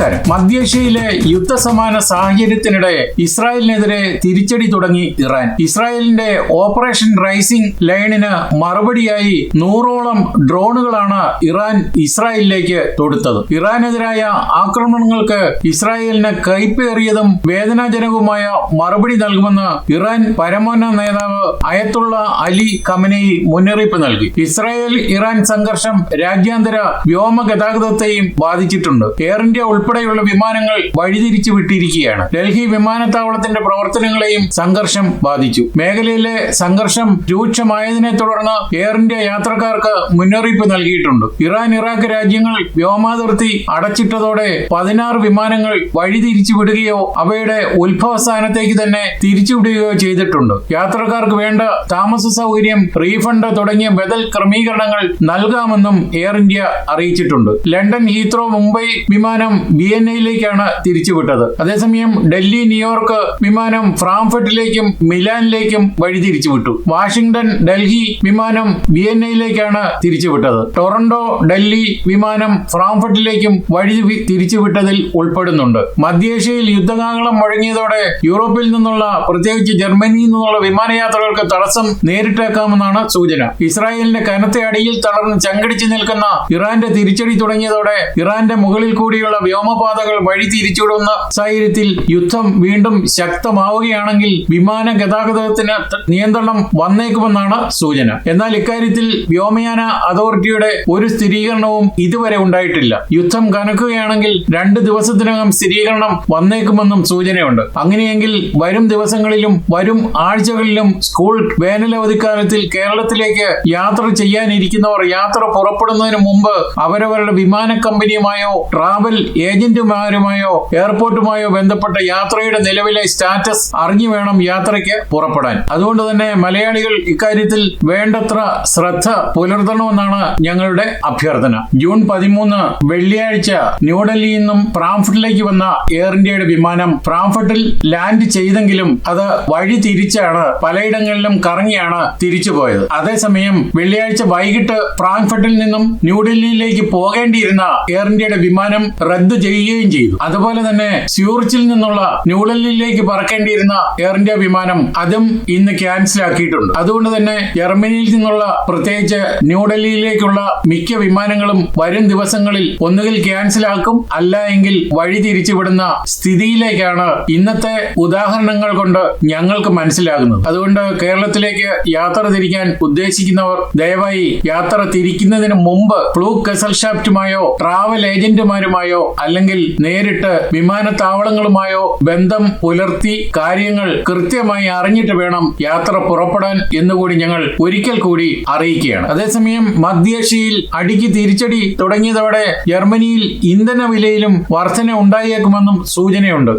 നമസ്കാരം. മധ്യേഷ്യയിലെ യുദ്ധസമാന സാഹചര്യത്തിനിടെ ഇസ്രായേലിനെതിരെ തിരിച്ചടി തുടങ്ങി ഇറാൻ. ഇസ്രായേലിന്റെ ഓപ്പറേഷൻ റൈസിംഗ് ലൈനിന് മറുപടിയായി നൂറോളം ഡ്രോണുകളാണ് ഇറാൻ ഇസ്രായേലിലേക്ക് തൊടുത്തത്. ഇറാനെതിരായ ആക്രമണങ്ങൾക്ക് ഇസ്രായേലിന് കൈപ്പേറിയതും വേദനാജനകവുമായ മറുപടി നൽകുമെന്ന് ഇറാൻ പരമോന്നത നേതാവ് അയത്തുള്ള അലി കമനയി മുന്നറിയിപ്പ് നൽകി. ഇസ്രായേൽ ഇറാൻ സംഘർഷം രാജ്യാന്തര വ്യോമ ഗതാഗതത്തെയും ബാധിച്ചിട്ടുണ്ട്. എയർ ഇന്ത്യ ഉൾപ്പെടെയുള്ള വിമാനങ്ങൾ വഴിതിരിച്ചു വിട്ടിരിക്കുകയാണ്. ഡൽഹി വിമാനത്താവളത്തിന്റെ പ്രവർത്തനങ്ങളെയും സംഘർഷം ബാധിച്ചു. മേഖലയിലെ സംഘർഷം രൂക്ഷമായതിനെ തുടർന്ന് എയർ ഇന്ത്യ യാത്രക്കാർക്ക് മുന്നറിയിപ്പ് നൽകിയിട്ടുണ്ട്. ഇറാൻ ഇറാഖ് രാജ്യങ്ങൾ വ്യോമാതിർത്തി അടച്ചിട്ടതോടെ പതിനാറ് വിമാനങ്ങൾ വഴിതിരിച്ചു വിടുകയോ അവയുടെ ഉത്ഭവ സ്ഥാനത്തേക്ക് തന്നെ തിരിച്ചുവിടുകയോ ചെയ്തിട്ടുണ്ട്. യാത്രക്കാർക്ക് വേണ്ട താമസ സൗകര്യം റീഫണ്ട് തുടങ്ങിയ ബദൽ ക്രമീകരണങ്ങൾ നൽകാമെന്നും എയർ ഇന്ത്യ അറിയിച്ചിട്ടുണ്ട്. ലണ്ടൻ ഹീത്രോ മുംബൈ വിമാനം വിയന്നയിലേക്കാണ് തിരിച്ചുവിട്ടത്. അതേസമയം ഡൽഹി ന്യൂയോർക്ക് വിമാനം ഫ്രാംഫർട്ടിലേക്കും മിലാനിലേക്കും വഴി തിരിച്ചുവിട്ടു. വാഷിംഗ്ടൺ ഡൽഹി വിമാനം വിയന്നയിലേക്കാണ് തിരിച്ചുവിട്ടത്. ടൊറന്റോ ഡൽഹി വിമാനം ഫ്രാംഫർട്ടിലേക്കും വഴി തിരിച്ചുവിട്ടതിൽ ഉൾപ്പെടുന്നുണ്ട്. മധ്യേഷ്യയിൽ യുദ്ധകാഹളം മുഴങ്ങിയതോടെ യൂറോപ്പിൽ നിന്നുള്ള പ്രത്യേകിച്ച് ജർമ്മനിയിൽ നിന്നുള്ള വിമാനയാത്രകൾക്ക് തടസ്സം നേരിട്ടേക്കാമെന്നാണ് സൂചന. ഇസ്രായേലിന്റെ കനത്ത അടിയിൽ തളർന്ന് ചങ്കടിച്ചു നിൽക്കുന്ന ഇറാന്റെ തിരിച്ചടി തുടങ്ങിയതോടെ ഇറാന്റെ മുകളിൽ കൂടിയുള്ള വ്യോമപാതകൾ വഴി തിരിച്ചുവിടുന്ന സാഹചര്യത്തിൽ യുദ്ധം വീണ്ടും ശക്തമാവുകയാണെങ്കിൽ വിമാന ഗതാഗതത്തിന് നിയന്ത്രണം വന്നേക്കുമെന്നാണ് സൂചന. എന്നാൽ ഇക്കാര്യത്തിൽ വ്യോമയാന അതോറിറ്റിയുടെ ഒരു സ്ഥിരീകരണവും ഇതുവരെ ഉണ്ടായിട്ടില്ല. യുദ്ധം കനക്കുകയാണെങ്കിൽ രണ്ട് ദിവസത്തിനകം സ്ഥിരീകരണം വന്നേക്കുമെന്നും സൂചനയുണ്ട്. അങ്ങനെയെങ്കിൽ വരും ദിവസങ്ങളിലും വരും ആഴ്ചകളിലും സ്കൂൾ വേനലവധിക്കാലത്തിൽ കേരളത്തിലേക്ക് യാത്ര ചെയ്യാനിരിക്കുന്നവർ യാത്ര പുറപ്പെടുന്നതിന് മുമ്പ് അവരവരുടെ വിമാന കമ്പനിയുമായോ ട്രാവൽ ഏജന്റുമാരുമായോ എയർപോർട്ടുമായോ ബന്ധപ്പെട്ട യാത്രയുടെ നിലവിലെ സ്റ്റാറ്റസ് അറിഞ്ഞു വേണം യാത്രയ്ക്ക് പുറപ്പെടാൻ. അതുകൊണ്ട് തന്നെ മലയാളികൾ ഇക്കാര്യത്തിൽ വേണ്ടത്ര ശ്രദ്ധ പുലർത്തണമെന്നാണ് ഞങ്ങളുടെ അഭ്യർത്ഥന. ജൂൺ പതിമൂന്ന് വെള്ളിയാഴ്ച ന്യൂഡൽഹിയിൽ നിന്നും ഫ്രാങ്ക്ഫർട്ടിലേക്ക് വന്ന എയർ ഇന്ത്യയുടെ വിമാനം ഫ്രാങ്ക്ഫർട്ടിൽ ലാൻഡ് ചെയ്തെങ്കിലും അത് വഴി തിരിച്ചാണ് പലയിടങ്ങളിലും കറങ്ങിയാണ് തിരിച്ചുപോയത് അതേസമയം വെള്ളിയാഴ്ച വൈകിട്ട് ഫ്രാങ്ക്ഫർട്ടിൽ നിന്നും ന്യൂഡൽഹിയിലേക്ക് പോകേണ്ടിയിരുന്ന എയർ ഇന്ത്യയുടെ വിമാനം റദ്ദു ചെയ്യുകയും ചെയ്തു. അതുപോലെ തന്നെ സ്യൂറിച്ചിൽ നിന്നുള്ള ന്യൂഡൽഹിയിലേക്ക് പറക്കേണ്ടിയിരുന്ന എയർ ഇന്ത്യ വിമാനം അതും ഇന്ന് ക്യാൻസൽ ആക്കിയിട്ടുണ്ട്. അതുകൊണ്ട് തന്നെ ജർമ്മനിയിൽ നിന്നുള്ള പ്രത്യേകിച്ച് ന്യൂഡൽഹിയിലേക്കുള്ള മിക്ക വിമാനങ്ങളും വരും ദിവസങ്ങളിൽ ഒന്നുകിൽ ക്യാൻസൽ ആക്കും അല്ല എങ്കിൽ വഴി തിരിച്ചുവിടുന്ന സ്ഥിതിയിലേക്കാണ് ഇന്നത്തെ ഉദാഹരണങ്ങൾ കൊണ്ട് ഞങ്ങൾക്ക് മനസ്സിലാകുന്നത്. അതുകൊണ്ട് കേരളത്തിലേക്ക് യാത്ര തിരിക്കാൻ ഉദ്ദേശിക്കുന്നവർ ദയവായി യാത്ര തിരിക്കുന്നതിന് മുമ്പ് ഫ്ലൂ കസൽഷാഫ്റ്റുമായോ ട്രാവൽ ഏജന്റുമാരുമായോ അല്ലെങ്കിൽ നേരിട്ട് വിമാനത്താവളങ്ങളുമായോ ബന്ധം പുലർത്തി കാര്യങ്ങൾ കൃത്യമായി അറിഞ്ഞിട്ട് വേണം യാത്ര പുറപ്പെടാൻ എന്നുകൂടി ഞങ്ങൾ ഒരിക്കൽ കൂടി അറിയിക്കുകയാണ്. അതേസമയം മധ്യേഷ്യയിൽ അടിക്ക് തിരിച്ചടി തുടങ്ങിയതോടെ ജർമ്മനിയിൽ ഇന്ധന വിലയിലും വർധന ഉണ്ടായേക്കുമെന്നും സൂചനയുണ്ട്.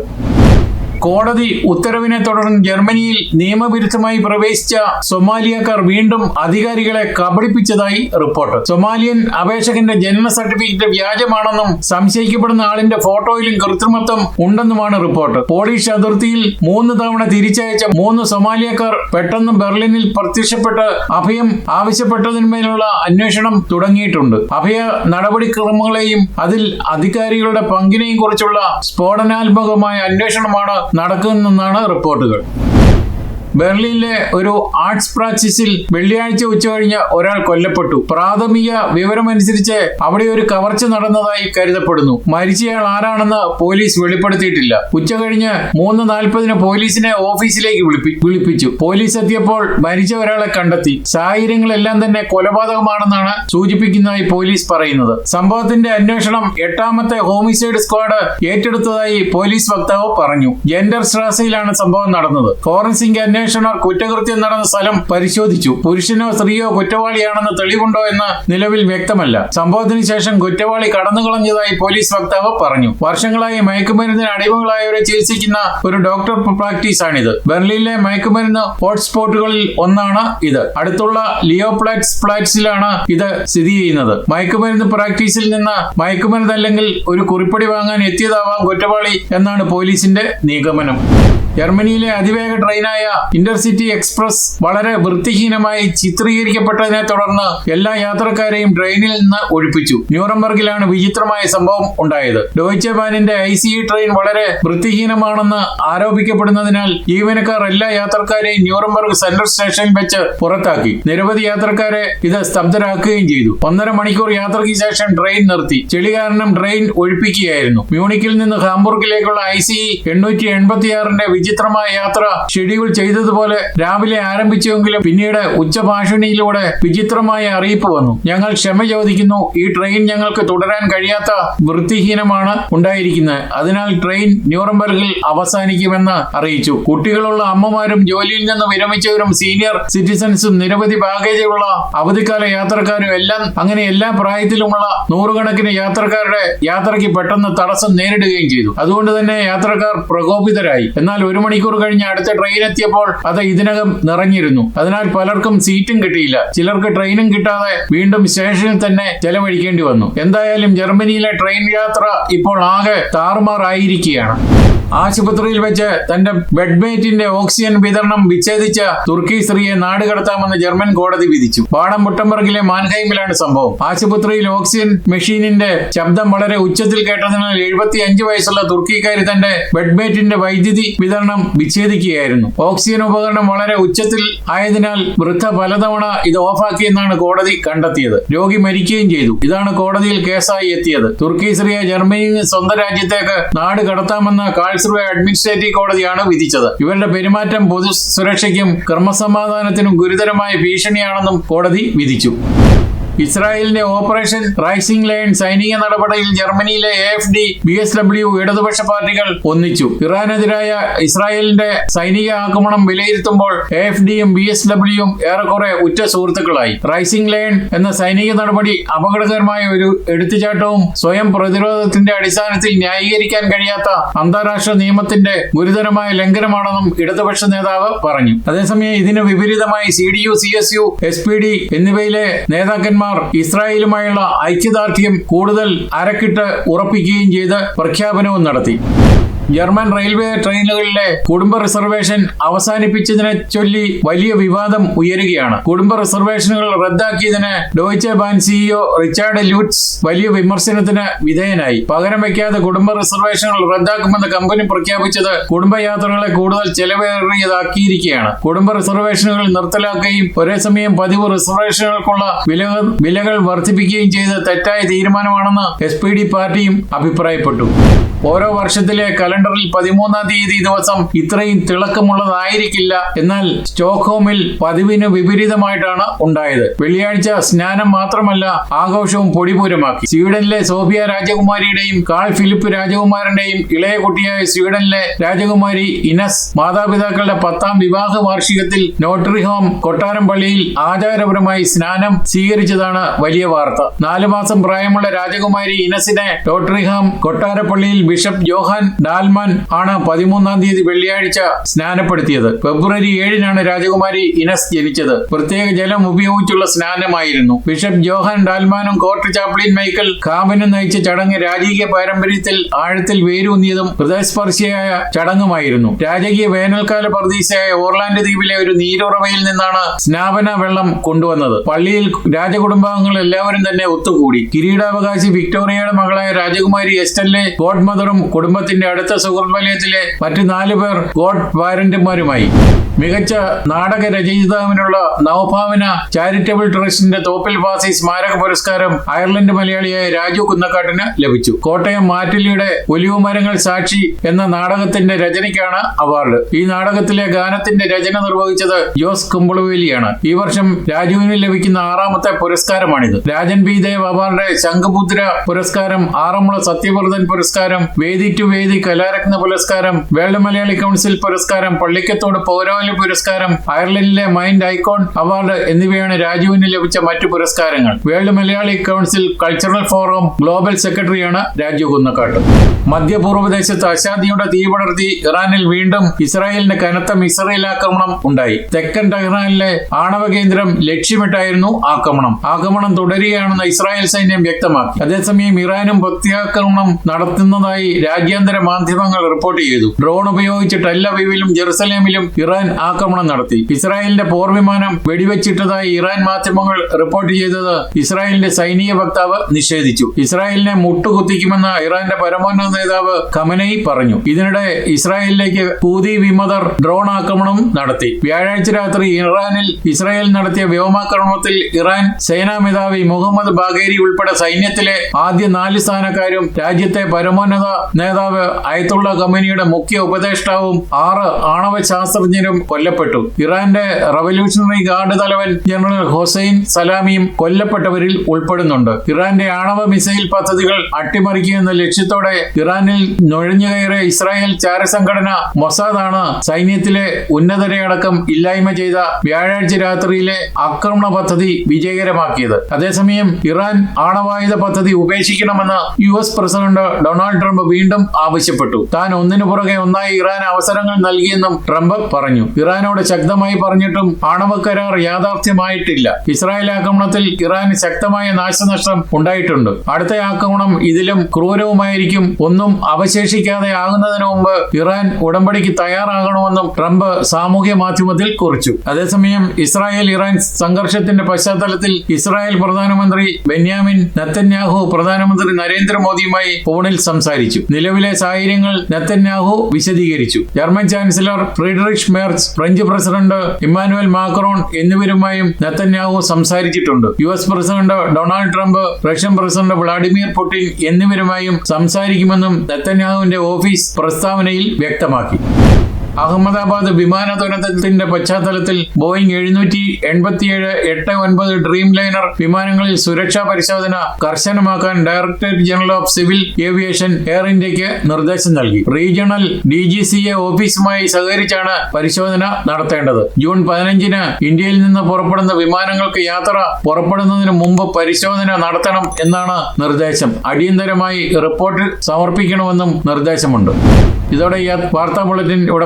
കോടതി ഉത്തരവിനെ തുടർന്ന് ജർമ്മനിയിൽ നിയമവിരുദ്ധമായി പ്രവേശിച്ച സൊമാലിയക്കാർ വീണ്ടും അധികാരികളെ കബളിപ്പിച്ചതായി റിപ്പോർട്ട്. സൊമാലിയൻ അപേക്ഷകന്റെ ജനന സർട്ടിഫിക്കറ്റ് വ്യാജമാണെന്നും സംശയിക്കപ്പെടുന്ന ആളിന്റെ ഫോട്ടോയിലും കൃത്രിമത്വം ഉണ്ടെന്നുമാണ് റിപ്പോർട്ട്. പോളിഷ് അതിർത്തിയിൽ മൂന്ന് തവണ തിരിച്ചയച്ച മൂന്ന് സൊമാലിയക്കാർ പെട്ടെന്ന് ബെർലിനിൽ പ്രത്യക്ഷപ്പെട്ട് അഭയം ആവശ്യപ്പെട്ടതിന്മേലുള്ള അന്വേഷണം തുടങ്ങിയിട്ടുണ്ട്. അഭയ നടപടിക്രമങ്ങളെയും അതിൽ അധികാരികളുടെ പങ്കിനെയും കുറിച്ചുള്ള സ്ഫോടനാത്മകമായ അന്വേഷണമാണ് നടക്കുന്നതെന്നാണ് റിപ്പോർട്ടുകൾ. ബെർലിനിലെ ഒരു ആർട്സ് പ്രാക്ടീസിൽ വെള്ളിയാഴ്ച ഉച്ചകഴിഞ്ഞ് ഒരാൾ കൊല്ലപ്പെട്ടു. പ്രാഥമിക വിവരമനുസരിച്ച് അവിടെ ഒരു കവർച്ച നടന്നതായി കരുതപ്പെടുന്നു. മരിച്ചയാൾ ആരാണെന്ന് പോലീസ് വെളിപ്പെടുത്തിയിട്ടില്ല. ഉച്ചകഴിഞ്ഞ് മൂന്ന് നാൽപ്പതിന് പോലീസിനെ ഓഫീസിലേക്ക് വിളിപ്പിച്ചു. പോലീസ് എത്തിയപ്പോൾ മരിച്ച ഒരാളെ കണ്ടെത്തി. സാഹചര്യങ്ങളെല്ലാം തന്നെ കൊലപാതകമാണെന്നാണ് സൂചിപ്പിക്കുന്നതായി പോലീസ് പറയുന്നത്. സംഭവത്തിന്റെ അന്വേഷണം എട്ടാമത്തെ ഹോമിസൈഡ് സ്ക്വാഡ് ഏറ്റെടുത്തതായി പോലീസ് വക്താവ് പറഞ്ഞു. ജെൻഡർ സ്ട്രാസയിലാണ് സംഭവം നടന്നത്. ഫോറൻസിക് അന്വേഷണർ കുറ്റകൃത്യം നടന്ന സ്ഥലം പരിശോധിച്ചു. പുരുഷനോ സ്ത്രീയോ കുറ്റവാളിയാണെന്ന് തെളിവുണ്ടോ എന്ന് നിലവിൽ വ്യക്തമല്ല. സംഭവത്തിന് ശേഷം കുറ്റവാളി കടന്നുകളഞ്ഞതായി പോലീസ് വക്താവ് പറഞ്ഞു. വർഷങ്ങളായി മയക്കുമരുന്നിന് അടിമകളായവരെ ചികിത്സിക്കുന്ന ഒരു ഡോക്ടർ പ്രാക്ടീസാണിത്. ബെർലിനിലെ മയക്കുമരുന്ന് ഹോട്ട്സ്പോട്ടുകളിൽ ഒന്നാണ് ഇത്. അടുത്തുള്ള ലിയോപ്ലാറ്റ്സ് പ്ലാറ്റ്സിലാണ് ഇത് സ്ഥിതി ചെയ്യുന്നത്. മയക്കുമരുന്ന് പ്രാക്ടീസിൽ നിന്ന് മയക്കുമരുന്ന് അല്ലെങ്കിൽ ഒരു കുറിപ്പടി വാങ്ങാൻ എത്തിയതാവാം കുറ്റവാളി എന്നാണ് പോലീസിന്റെ നിഗമനം. ജർമ്മനിയിലെ അതിവേഗ ട്രെയിനായ ഇന്റർസിറ്റി എക്സ്പ്രസ് വളരെ വൃത്തിഹീനമായി ചിത്രീകരിക്കപ്പെട്ടതിനെ തുടർന്ന് എല്ലാ യാത്രക്കാരെയും ട്രെയിനിൽ നിന്ന് ഒഴിപ്പിച്ചു. ന്യൂറംബർഗിലാണ് വിചിത്രമായ സംഭവം ഉണ്ടായത്. ഡോയ്ച്ചെ ബാനിന്റെ ഐ സി ട്രെയിൻ വളരെ വൃത്തിഹീനമാണെന്ന് ആരോപിക്കപ്പെടുന്നതിനാൽ ജീവനക്കാർ എല്ലാ യാത്രക്കാരെയും ന്യൂറംബർഗ് സെൻട്രൽ സ്റ്റേഷനിൽ വെച്ച് പുറത്താക്കി. നിരവധി യാത്രക്കാരെ ഇത് സ്തബ്ധരാക്കുകയും ചെയ്തു. ഒന്നര മണിക്കൂർ യാത്രയ്ക്ക് ശേഷം ട്രെയിൻ നിർത്തി. ചെളി കാരണം ട്രെയിൻ ഒഴിപ്പിക്കുകയായിരുന്നു. മ്യൂണിക്കിൽ നിന്ന് ഹാംബൂർഗിലേക്കുള്ള ഐ സി എണ്ണൂറ്റി എൺപത്തിയാറിന്റെ വിചിത്രമായ യാത്ര ഷെഡ്യൂൾ ചെയ്തതുപോലെ രാവിലെ ആരംഭിച്ചുവെങ്കിലും പിന്നീട് ഉച്ചഭാഷിണിയിലൂടെ വിചിത്രമായ അറിയിപ്പ് വന്നു. ഞങ്ങൾ ക്ഷമ ചോദിക്കുന്നു ഈ ട്രെയിൻ ഞങ്ങൾക്ക് തുടരാൻ കഴിയാത്ത വൃത്തിഹീനമാണ് ഉണ്ടായിരിക്കുന്നത്. അതിനാൽ ട്രെയിൻ ന്യൂറംബർഗിൽ അവസാനിക്കുമെന്ന് അറിയിച്ചു. കുട്ടികളുള്ള അമ്മമാരും ജോലിയിൽ നിന്ന് വിരമിച്ചവരും സീനിയർ സിറ്റിസൺസും നിരവധി ബാഗേജുള്ള അവധിക്കാല യാത്രക്കാരും എല്ലാം അങ്ങനെ എല്ലാ പ്രായത്തിലുമുള്ള നൂറുകണക്കിന് യാത്രക്കാരുടെ യാത്രയ്ക്ക് പെട്ടെന്ന് തടസ്സം നേരിടുകയും ചെയ്തു. അതുകൊണ്ട് തന്നെ യാത്രക്കാർ പ്രകോപിതരായി. എന്നാൽ ഒരു മണിക്കൂർ കഴിഞ്ഞ് അടുത്ത ട്രെയിൻ എത്തിയപ്പോൾ അത് ഇതിനകം നിറഞ്ഞിരുന്നു. അതിനാൽ പലർക്കും സീറ്റും കിട്ടിയില്ല. ചിലർക്ക് ട്രെയിനും കിട്ടാതെ വീണ്ടും സ്റ്റേഷനിൽ തന്നെ ചെലവഴിക്കേണ്ടി വന്നു. എന്തായാലും ജർമ്മനിയിലെ ട്രെയിൻ യാത്ര ഇപ്പോൾ ആകെ താറുമാറായിരിക്കുകയാണ്. ആശുപത്രിയിൽ വെച്ച് തന്റെ ബെഡ്മേറ്റിന്റെ ഓക്സിജൻ വിതരണം വിച്ഛേദിച്ച തുർക്കി സ്ത്രീയെ നാട് കടത്താമെന്ന് ജർമ്മൻ കോടതി വിധിച്ചു. പാടം മുട്ടംബർഗിലെ മാൻഹൈമിലാണ് സംഭവം. ആശുപത്രിയിൽ ഓക്സിജൻ മെഷീനിന്റെ ശബ്ദം വളരെ ഉച്ചത്തിൽ കേട്ടതിനാൽ എഴുപത്തി അഞ്ച് വയസ്സുള്ള തുർക്കിക്കാരി തന്റെ ബെഡ്മേറ്റിന്റെ വൈദ്യുതി വിതരണം വിച്ഛേദിക്കുകയായിരുന്നു. ഓക്സിജൻ ഉപകരണം വളരെ ഉച്ചത്തിൽ ആയതിനാൽ വൃദ്ധ പലതവണ ഇത് ഓഫാക്കിയെന്നാണ് കോടതി കണ്ടെത്തിയത്. രോഗി മരിക്കുകയും ചെയ്തു. ഇതാണ് കോടതിയിൽ കേസായി എത്തിയത്. തുർക്കി സ്ത്രീയെ ജർമ്മനിയിൽ സ്വന്തം രാജ്യത്തേക്ക് നാട് കടത്താമെന്ന കാൾസ്റുവെ അഡ്മിനിസ്ട്രേറ്റീവ് കോടതിയാണ് വിധിച്ചത്. ഇവരുടെ പെരുമാറ്റം പൊതു സുരക്ഷയ്ക്കും ക്രമസമാധാനത്തിനും ഗുരുതരമായ ഭീഷണിയാണെന്നും കോടതി വിധിച്ചു. ഇസ്രായേലിന്റെ ഓപ്പറേഷൻ റൈസിംഗ് ലൈൻ സൈനിക നടപടിയിൽ ജർമ്മനിയിലെ A F D B S W ഇടതുപക്ഷ പാർട്ടികൾ ഒന്നിച്ചു. ഇറാനെതിരായ ഇസ്രായേലിന്റെ സൈനിക ആക്രമണം വിലയിരുത്തുമ്പോൾ എ എഫ് ഡിയും ബി എസ് ഡബ്ല്യുവും ഏറെക്കുറെ ഉറ്റ സുഹൃത്തുക്കളായി. റൈസിംഗ് ലൈൻ എന്ന സൈനിക നടപടി അപകടകരമായ ഒരു എടുത്തുചാട്ടവും സ്വയം പ്രതിരോധത്തിന്റെ അടിസ്ഥാനത്തിൽ ന്യായീകരിക്കാൻ കഴിയാത്ത അന്താരാഷ്ട്ര നിയമത്തിന്റെ ഗുരുതരമായ ലംഘനമാണെന്നും ഇടതുപക്ഷ നേതാവ് പറഞ്ഞു. അതേസമയം ഇതിന് വിപരീതമായി C D U C S U S P D എന്നിവയിലെ നേതാക്കന്മാർ ഇസ്രായേലുമായുള്ള ഐക്യദാർഢ്യം കൂടുതൽ അരക്കിട്ട് ഉറപ്പിക്കുകയും ചെയ്ത് പ്രഖ്യാപനവും നടത്തി. ജർമ്മൻ റെയിൽവേ ട്രെയിനുകളിലെ കുടുംബ റിസർവേഷൻ അവസാനിപ്പിച്ചതിനെ ചൊല്ലി വലിയ വിവാദം ഉയരുകയാണ്. കുടുംബ റിസർവേഷനുകൾ റദ്ദാക്കിയതിന് Deutsche Bahn CEO Richard Lutz വലിയ വിമർശനത്തിന് വിധേയനായി. പകരം വയ്ക്കാതെ കുടുംബ റിസർവേഷനുകൾ റദ്ദാക്കുമെന്ന് കമ്പനി പ്രഖ്യാപിച്ചത് കുടുംബയാത്രകളെ കൂടുതൽ ചെലവേറിയതാക്കിയിരിക്കുകയാണ്. കുടുംബ റിസർവേഷനുകൾ നിർത്തലാക്കുകയും ഒരേ സമയം പതിവ് റിസർവേഷനുകൾക്കുള്ള വിലകൾ വിലകൾ വർദ്ധിപ്പിക്കുകയും ചെയ്ത് തെറ്റായ തീരുമാനമാണെന്ന് എസ് പാർട്ടിയും അഭിപ്രായപ്പെട്ടു. ഓരോ വർഷത്തിലെ കലണ്ടറിൽ പതിമൂന്നാം തീയതി ദിവസം ഇത്രയും തിളക്കമുള്ളതായിരിക്കില്ല. എന്നാൽ സ്റ്റോക്ക്ഹോമിൽ പതിവിന് വിപരീതമായിട്ടാണ് ഉണ്ടായത്. വെള്ളിയാഴ്ച സ്നാനം മാത്രമല്ല ആഘോഷവും പൊടിപൂരമാക്കി. സ്വീഡനിലെ സോഫിയ രാജകുമാരിയുടെയും കാൾ ഫിലിപ്പ് രാജകുമാരന്റെയും ഇളയ കുട്ടിയായ സ്വീഡനിലെ രാജകുമാരി ഇനസ് മാതാപിതാക്കളുടെ പത്താം വിവാഹ വാർഷികത്തിൽ നോട്ടറി ഹോം കൊട്ടാരം പള്ളിയിൽ ആചാരപരമായി സ്നാനം സ്വീകരിച്ചതാണ് വലിയ വാർത്ത. നാലു മാസം പ്രായമുള്ള രാജകുമാരി ഇനസിനെ നോട്ടറിഹാം കൊട്ടാരപ്പള്ളിയിൽ ബിഷപ്പ് ജോഹാൻ ഡാൽമാൻ ആണ് പതിമൂന്നാം തീയതി വെള്ളിയാഴ്ച സ്നാനപ്പെടുത്തിയത്. ഫെബ്രുവരി ഏഴിനാണ് രാജകുമാരി ഇനസ് ജനിച്ചത്. പ്രത്യേക ജലം ഉപയോഗിച്ചുള്ള സ്നാനമായിരുന്നു. ബിഷപ്പ് ജോഹാൻ ഡാൽമാനും കോർട്ട് ചാപ്ലിൻ മൈക്കൽ കാമനും നയിച്ച ചടങ്ങ് രാജകീയ പാരമ്പര്യത്തിൽ ആഴത്തിൽ വേരൂന്നിയതും ഹൃദയസ്പർശിയായ ചടങ്ങുമായിരുന്നു. രാജകീയ വേനൽക്കാല പ്രതീക്ഷയായ ഓർലാൻഡ് ദ്വീപിലെ ഒരു നീരുറവയിൽ നിന്നാണ് സ്നാപന വെള്ളം കൊണ്ടുവന്നത്. പള്ളിയിൽ രാജകുടുംബാംഗങ്ങൾ എല്ലാവരും തന്നെ ഒത്തുകൂടി. കിരീടാവകാശി വിക്ടോറിയയുടെ മകളായ രാജകുമാരി എസ്റ്റലിനെ ഗോഡ് മദറും കുടുംബത്തിന്റെ അടുത്ത സുഹൃത് വലയത്തിലെ മറ്റു നാലു പേർ ഗോഡ് വാരന്റുമാരുമായി മികച്ച നാടക രചയിതാവിനുള്ള നവഭാവന ചാരിറ്റബിൾ ട്രസ്റ്റിന്റെ തോപ്പിൽ വാസി സ്മാരക പുരസ്കാരം അയർലൻഡ് മലയാളിയായ രാജു കുന്നക്കാട്ടിന് ലഭിച്ചു. കോട്ടയം മാറ്റിലിയുടെ ഒലിവു മരങ്ങൾ സാക്ഷി എന്ന നാടകത്തിന്റെ രചനയ്ക്കാണ് അവാർഡ്. ഈ നാടകത്തിലെ ഗാനത്തിന്റെ രചന നിർവഹിച്ചത് ജോസ് കുമ്പളവേലിയാണ്. ഈ വർഷം രാജുവിന് ലഭിക്കുന്ന ആറാമത്തെ പുരസ്കാരമാണിത്. രാജൻ ബി ദേവ് അവാർഡ് ശംഖുപുത്ര പുരസ്കാരം ആറന്മുള സത്യവർദ്ധൻ പുരസ്കാരം വേദി ടു വേദി കലാരത്ന പുരസ്കാരം വേൾഡ് മലയാളി കൗൺസിൽ പുരസ്കാരം പള്ളിക്കത്തോട് പൗരാവലി പുരസ്കാരം അയർലൻഡിലെ മൈൻഡ് ഐക്കോൺ അവാർഡ് എന്നിവയാണ് രാജുവിന് ലഭിച്ച മറ്റു പുരസ്കാരങ്ങൾ. World Malayali council cultural forum global സെക്രട്ടറിയാണ് രാജു കുന്നക്കാട്ട്. മധ്യപൂർവ ദേശത്ത് അശാന്തിയുടെ തീപടർത്തി ഇറാനിൽ വീണ്ടും ഇസ്രായേലിന്റെ കനത്ത മിസറൈൽ ആക്രമണം ഉണ്ടായി. തെക്കൻ ടെഹ്റാനിലെ ആണവ കേന്ദ്രം ലക്ഷ്യമിട്ടായിരുന്നു ആക്രമണം. ആക്രമണം തുടരുകയാണെന്ന് ഇസ്രായേൽ സൈന്യം വ്യക്തമാക്കി. അതേസമയം ഇറാനും പ്രത്യാക്രമണം നടത്തുന്നതായി നടത്തിയതായി രാജ്യാന്തര മാധ്യമങ്ങൾ റിപ്പോർട്ട് ചെയ്തു. ഡ്രോൺ ഉപയോഗിച്ച് ടെല്ലവീവിലും ജെറുസലേമിലും ഇറാൻ ആക്രമണം നടത്തി. ഇസ്രായേലിന്റെ പോർവിമാനം വെടിവെച്ചിട്ടതായി ഇറാൻ മാധ്യമങ്ങൾ റിപ്പോർട്ട് ചെയ്തത് ഇസ്രായേലിന്റെ സൈനിക വക്താവ് നിഷേധിച്ചു. ഇസ്രായേലിനെ മുട്ടുകുത്തിക്കുമെന്ന് ഇറാന്റെ പരമോന്നത നേതാവ് ഖമനയി പറഞ്ഞു. ഇതിനിടെ ഇസ്രായേലിലേക്ക് പൂതി വിമതർ ഡ്രോൺ ആക്രമണം നടത്തി. വ്യാഴാഴ്ച രാത്രി ഇറാനിൽ ഇസ്രായേൽ നടത്തിയ വ്യോമാക്രമണത്തിൽ ഇറാൻ സേനാ മേധാവി മുഹമ്മദ് ബാഗേരി ഉൾപ്പെടെ സൈന്യത്തിലെ ആദ്യ നാല് സ്ഥാനക്കാരും രാജ്യത്തെ പരമോന്നത നേതാവ് അയത്തുള്ള കമ്പനിയുടെ മുഖ്യ ഉപദേഷ്ടാവും ആറ് ആണവ ശാസ്ത്രജ്ഞരും കൊല്ലപ്പെട്ടു. ഇറാന്റെ റവല്യൂഷണറി ഗാർഡ് തലവൻ ജനറൽ ഹുസൈൻ സലാമിയും കൊല്ലപ്പെട്ടവരിൽ ഉൾപ്പെടുന്നുണ്ട്. ഇറാന്റെ ആണവ മിസൈൽ പദ്ധതികൾ അട്ടിമറിക്കുക എന്ന ലക്ഷ്യത്തോടെ ഇറാനിൽ നുഴഞ്ഞുകയറിയ ഇസ്രായേൽ ചാരസംഘടന മൊസാദാണ് സൈന്യത്തിലെ ഉന്നതരെ അടക്കം ഇല്ലായ്മ ചെയ്ത വ്യാഴാഴ്ച രാത്രിയിലെ ആക്രമണ പദ്ധതി വിജയകരമാക്കിയത്. അതേസമയം ഇറാൻ ആണവായുധ പദ്ധതി ഉപേക്ഷിക്കണമെന്ന് U S president Donald Trump വീണ്ടും ആവശ്യപ്പെട്ടു. താൻ ഒന്നിനു പുറകെ ഒന്നായി ഇറാൻ അവസരങ്ങൾ നൽകിയെന്നും ട്രംപ് പറഞ്ഞു. ഇറാനോട് ശക്തമായി പറഞ്ഞിട്ടും ആണവ കരാർ യാഥാർത്ഥ്യമായിട്ടില്ല. ഇസ്രായേൽ ആക്രമണത്തിൽ ഇറാൻ ശക്തമായ നാശനഷ്ടം ഉണ്ടായിട്ടുണ്ട്. അടുത്ത ആക്രമണം ഇതിലും ക്രൂരവുമായിരിക്കും. ഒന്നും അവശേഷിക്കാതെ ആകുന്നതിന് മുമ്പ് ഇറാൻ ഉടമ്പടിക്ക് തയ്യാറാകണമെന്നും ട്രംപ് സാമൂഹ്യ മാധ്യമത്തിൽ കുറിച്ചു. അതേസമയം ഇസ്രായേൽ ഇറാൻ സംഘർഷത്തിന്റെ പശ്ചാത്തലത്തിൽ ഇസ്രായേൽ പ്രധാനമന്ത്രി ബെന്യാമിൻ നത്തന്യാഹു പ്രധാനമന്ത്രി നരേന്ദ്രമോദിയുമായി ഫോണിൽ സംസാരിച്ചു. നിലവിലെ സാഹചര്യങ്ങൾ നെത്തന്യാഹു വിശദീകരിച്ചു. German chancellor Friedrich Merz French president Emmanuel Macron എന്നിവരുമായും നെത്തന്യാഹു സംസാരിച്ചിട്ടുണ്ട്. U S president Donald Trump Russian president Vladimir Putin എന്നിവരുമായും സംസാരിക്കുമെന്നും നെത്തന്യാഹുവിന്റെ ഓഫീസ് പ്രസ്താവനയിൽ വ്യക്തമാക്കി. അഹമ്മദാബാദ് വിമാന ദുരന്തത്തിന്റെ പശ്ചാത്തലത്തിൽ ബോയിംഗ് എഴുന്നൂറ്റി എൺപത്തിയേഴ് എട്ട് ഒൻപത് ഡ്രീം ലൈനർ വിമാനങ്ങളിൽ സുരക്ഷാ പരിശോധന കർശനമാക്കാൻ directorate general of civil aviation Air ഇന്ത്യയ്ക്ക് നിർദ്ദേശം നൽകി. Regional D G C A ഓഫീസുമായി സഹകരിച്ചാണ് പരിശോധന നടത്തേണ്ടത്. ജൂൺ പതിനഞ്ചിന് ഇന്ത്യയിൽ നിന്ന് പുറപ്പെടുന്ന വിമാനങ്ങൾക്ക് യാത്ര പുറപ്പെടുന്നതിന് മുമ്പ് പരിശോധന നടത്തണം എന്നാണ് നിർദ്ദേശം. അടിയന്തരമായി റിപ്പോർട്ട് സമർപ്പിക്കണമെന്നും നിർദ്ദേശമുണ്ട്. ഇതോടെ ഈ വാർത്താ ബുള്ളറ്റിൻ ഇവിടെ